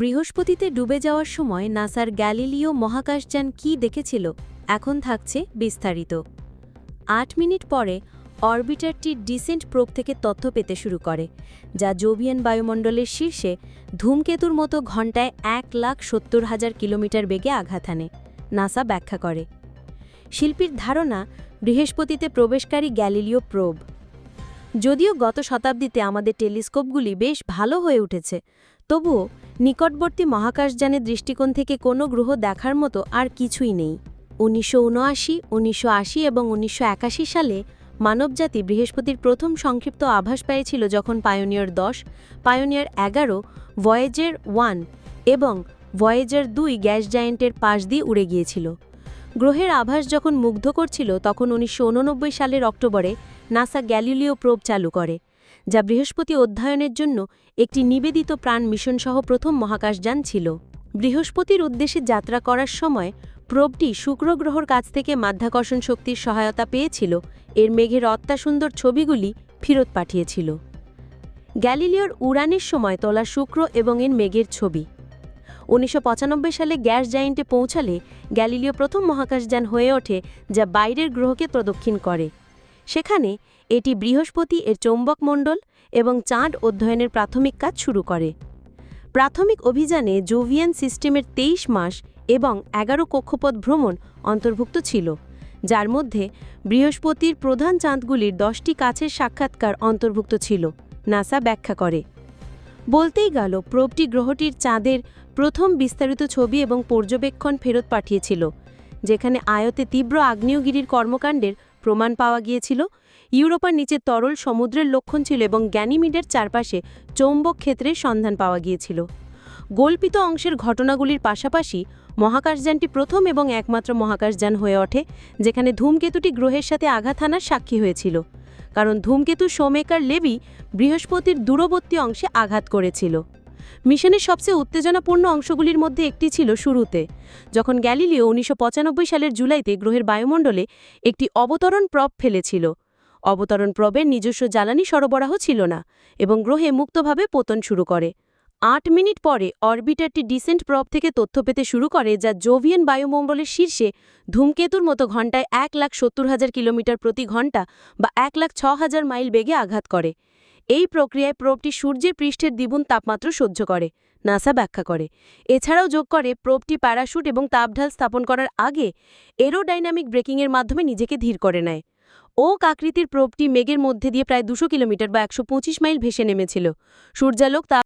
বৃহস্পতিতে ডুবে যাওয়ার সময় নাসার গ্যালিলিও মহাকাশযান কী দেখেছিল, এখন থাকছে বিস্তারিত। আট মিনিট পরে অরবিটারটি ডিসেন্ট প্রোব থেকে তথ্য পেতে শুরু করে, যা জোভিয়ান বায়ুমণ্ডলের শীর্ষে ধূমকেতুর মতো ঘণ্টায় এক লাখ সত্তর হাজার কিলোমিটার বেগে আঘাত হানে নাসা ব্যাখ্যা করে। শিল্পীর ধারণা, বৃহস্পতিতে প্রবেশকারী গ্যালিলিও প্রোব। যদিও গত শতাব্দীতে আমাদের টেলিস্কোপগুলি বেশ ভালো হয়ে উঠেছে তবুও নিকটবর্তী মহাকাশযানের দৃষ্টিকোণ থেকে কোনো গ্রহ দেখার মতো আর কিছুই নেই। উনিশশো উনআশি, উনিশশো এবং উনিশশো একাশি সালে মানবজাতি বৃহস্পতির প্রথম সংক্ষিপ্ত আভাস পেয়েছিল যখন পায়োনিয়ার দশ, পায়োনিয়ার এগারো, ভয়েজের ওয়ান এবং ভয়েজার দুই গ্যাস জায়েন্টের পাশ দিয়ে উড়ে গিয়েছিল। গ্রহের আভাস যখন মুগ্ধ করছিল তখন উনিশশো উননব্বই সালের অক্টোবরে নাসা গ্যালিলিও প্রোব চালু করে। যা বৃহস্পতি অধ্যয়নের জন্য একটি নিবেদিত প্রাণ মিশনসহ প্রথম মহাকাশযান ছিল। বৃহস্পতির উদ্দেশ্যে যাত্রা করার সময় প্রোবটি শুক্র গ্রহর কাছ থেকে মাধ্যাকর্ষণ শক্তির সহায়তা পেয়েছিল। এর মেঘের অত্যাসুন্দর ছবিগুলি ফেরত পাঠিয়েছিল। গ্যালিলিওর উড়ানের সময় তোলা শুক্র এবং এর মেঘের ছবি। উনিশশো পঁচানব্বই সালে গ্যাস জায়েন্টে পৌঁছালে গ্যালিলিও প্রথম মহাকাশযান হয়ে ওঠে, যা বাইরের গ্রহকে প্রদক্ষিণ করে। সেখানে এটি বৃহস্পতি এর চৌম্বকমণ্ডল এবং চাঁদ অধ্যয়নের প্রাথমিক কাজ শুরু করে। প্রাথমিক অভিযানে জোভিয়ান সিস্টেমের তেইশ মাস এবং এগারো কক্ষপথ ভ্রমণ অন্তর্ভুক্ত ছিল, যার মধ্যে বৃহস্পতির প্রধান চাঁদগুলির দশটি কাছের সাক্ষাৎকার অন্তর্ভুক্ত ছিল, নাসা ব্যাখ্যা করে। বলতেই গেল, প্রোবটি গ্রহটির চাঁদের প্রথম বিস্তারিত ছবি এবং পর্যবেক্ষণ ফেরত পাঠিয়েছিল, যেখানে আয়তে তীব্র আগ্নেয়গিরির কর্মকাণ্ডের প্রমাণ পাওয়া গিয়েছিল। ইউরোপার নিচে তরল সমুদ্রের লক্ষণ ছিল এবং গ্যানিমিডের চারপাশে চৌম্বক ক্ষেত্রের সন্ধান পাওয়া গিয়েছিল। গল্পিত অংশের ঘটনাগুলির পাশাপাশি মহাকাশযানটি প্রথম এবং একমাত্র মহাকাশযান হয়ে ওঠে, যেখানে ধূমকেতুটি গ্রহের সাথে আঘাত হানার সাক্ষী হয়েছিল। কারণ ধূমকেতু সোমেকার লেবি বৃহস্পতির দূরবর্তী অংশে আঘাত করেছিল। মিশনের সবচেয়ে উত্তেজনাপূর্ণ অংশগুলির মধ্যে একটি ছিল শুরুতে। যখন গ্যালিলিও উনিশশো পঁচানব্বই সালের জুলাইতে গ্রহের বায়ুমণ্ডলে একটি অবতরণ প্রব ফেলেছিল। অবতরণ প্রবের নিজস্ব জ্বালানি সরবরাহ ছিল না এবং গ্রহে মুক্তভাবে পতন শুরু করে। আট মিনিট পরে অরবিটারটি ডিসেন্ট প্রব থেকে তথ্য পেতে শুরু করে, যা জোভিয়ান বায়ুমণ্ডলের শীর্ষে ধূমকেতুর মতো ঘণ্টায় এক লাখ সত্তর হাজার কিলোমিটার প্রতি ঘণ্টা বা এক লাখ ছ হাজার মাইল বেগে আঘাত করে। এই প্রক্রিয়ায় প্রোবটি সূর্যের পৃষ্ঠের দ্বিগুণ তাপমাত্রা সহ্য করে, নাসা ব্যাখ্যা করে। এছাড়াও যোগ করে, প্রোবটি প্যারাশুট এবং তাপঢাল স্থাপন করার আগে এরোডাইনামিক ব্রেকিংয়ের মাধ্যমে নিজেকে ধীর করে নেয়। ওক আকৃতির প্রোবটি মেঘের মধ্যে দিয়ে প্রায় দুশো কিলোমিটার বা একশো পঁচিশ মাইল ভেসে নেমেছিল। সূর্যালোক